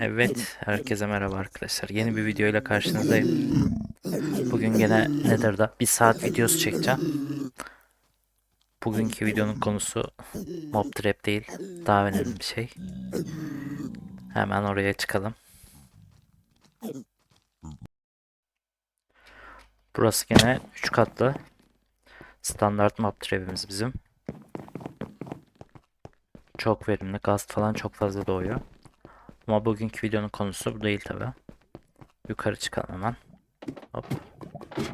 Evet, herkese merhaba arkadaşlar. Yeni bir video ile karşınızdayım. Bugün gene Nether'da bir saat videosu çekeceğim. Bugünkü videonun konusu mob trap değil, daha önemli bir şey. Hemen oraya çıkalım. Burası gene 3 katlı. Standart mob trap'imiz bizim. Çok verimli, gaz falan çok fazla doğuyor. Ama bugünkü videonun konusu bu değil tabi. Yukarı çıkalım hemen. Hop.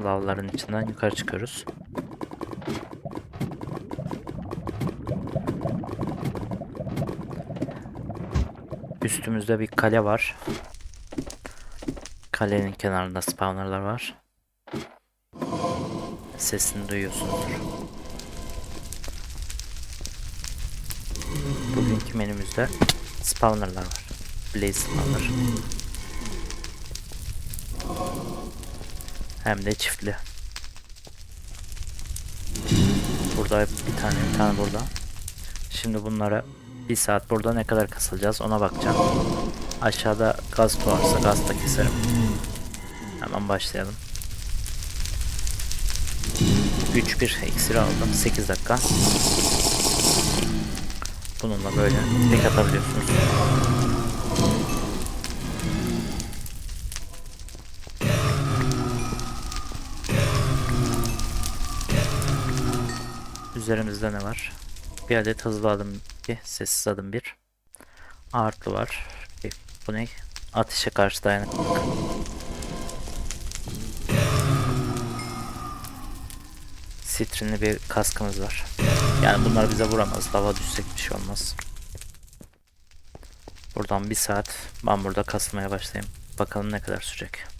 Lavların içinden yukarı çıkıyoruz. Üstümüzde bir kale var. Kalenin kenarında spawnerlar var. Sesini duyuyorsunuzdur. Bugünkü menümüzde spawnerlar var. Blaze spawner. Hem de çiftli. Burada bir tane bir tane burada. Şimdi bunlara bir saat burada ne kadar kasılacağız ona bakacağım. Aşağıda gaz doğarsa gaz da keserim. Hemen başlayalım. 3-1 iksir aldım. 8 dakika. Bununla böyle tek atabiliyorsunuz. Üzerimizde ne var? Bir adet hızlı adım, bir sessiz adım bir. Ağırtlı var. Bir, bu ne? Ateşe karşı dayanıklılık. Sitrinli bir kaskımız var. Yani bunlar bize vuramaz. Lava düşsek bir şey olmaz. Buradan bir saat ben burada kasmaya başlayayım. Bakalım ne kadar sürecek.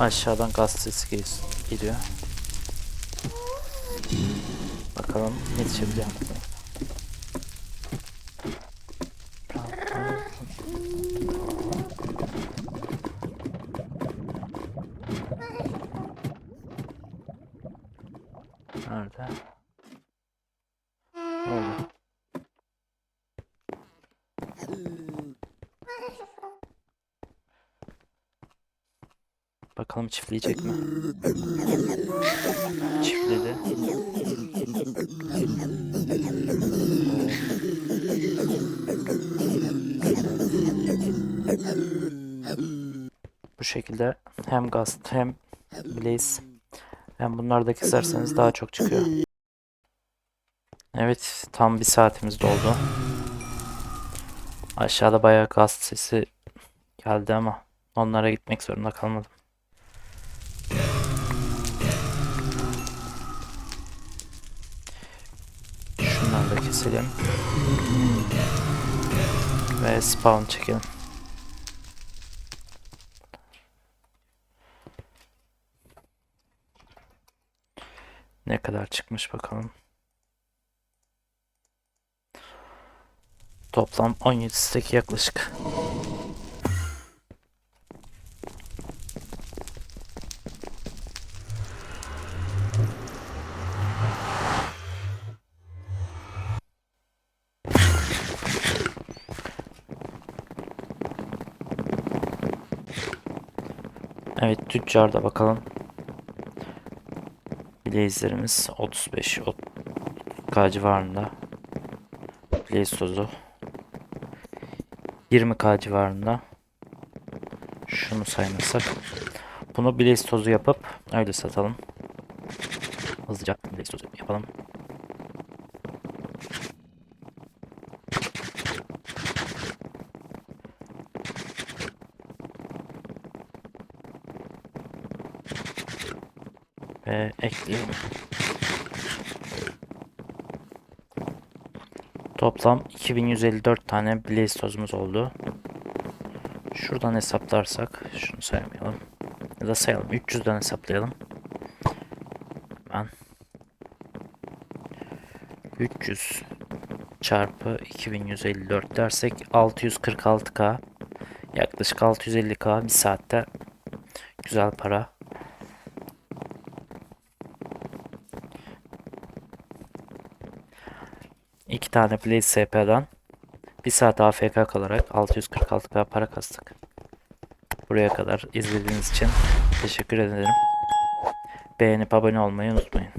Aşağıdan gaz sesi gel- geliyor. Bakalım yetişebiliyor mu? Nerede? Bakalım çiftleyecek mi? Çiftledi. Bu şekilde hem gast hem blaze hem bunları da keserseniz daha çok çıkıyor. Evet tam bir saatimiz doldu. Aşağıda bayağı gast sesi geldi ama onlara gitmek zorunda kalmadım. Keselim. Ve spawn çekelim. Ne kadar çıkmış bakalım. Toplam 17 stack yaklaşık. Evet tüccarda bakalım. Blaze'lerimiz 35 K civarında. Blaze tozu 20K civarında. Şunu saymasak. Bunu Blaze tozu yapıp öyle satalım. Hızlıca Blaze tozu yapalım. Ve ekleyelim. Toplam 2154 tane Blaze tozumuz oldu. Şuradan hesaplarsak şunu saymayalım. Ya da sayalım. 300'den hesaplayalım. Ben 300 çarpı 2154 dersek 646k yaklaşık 650k bir saatte güzel para. İki tane Blaze SP'den bir saat AFK kalarak 646k para kastık. Buraya kadar izlediğiniz için teşekkür ederim. Beğenip abone olmayı unutmayın.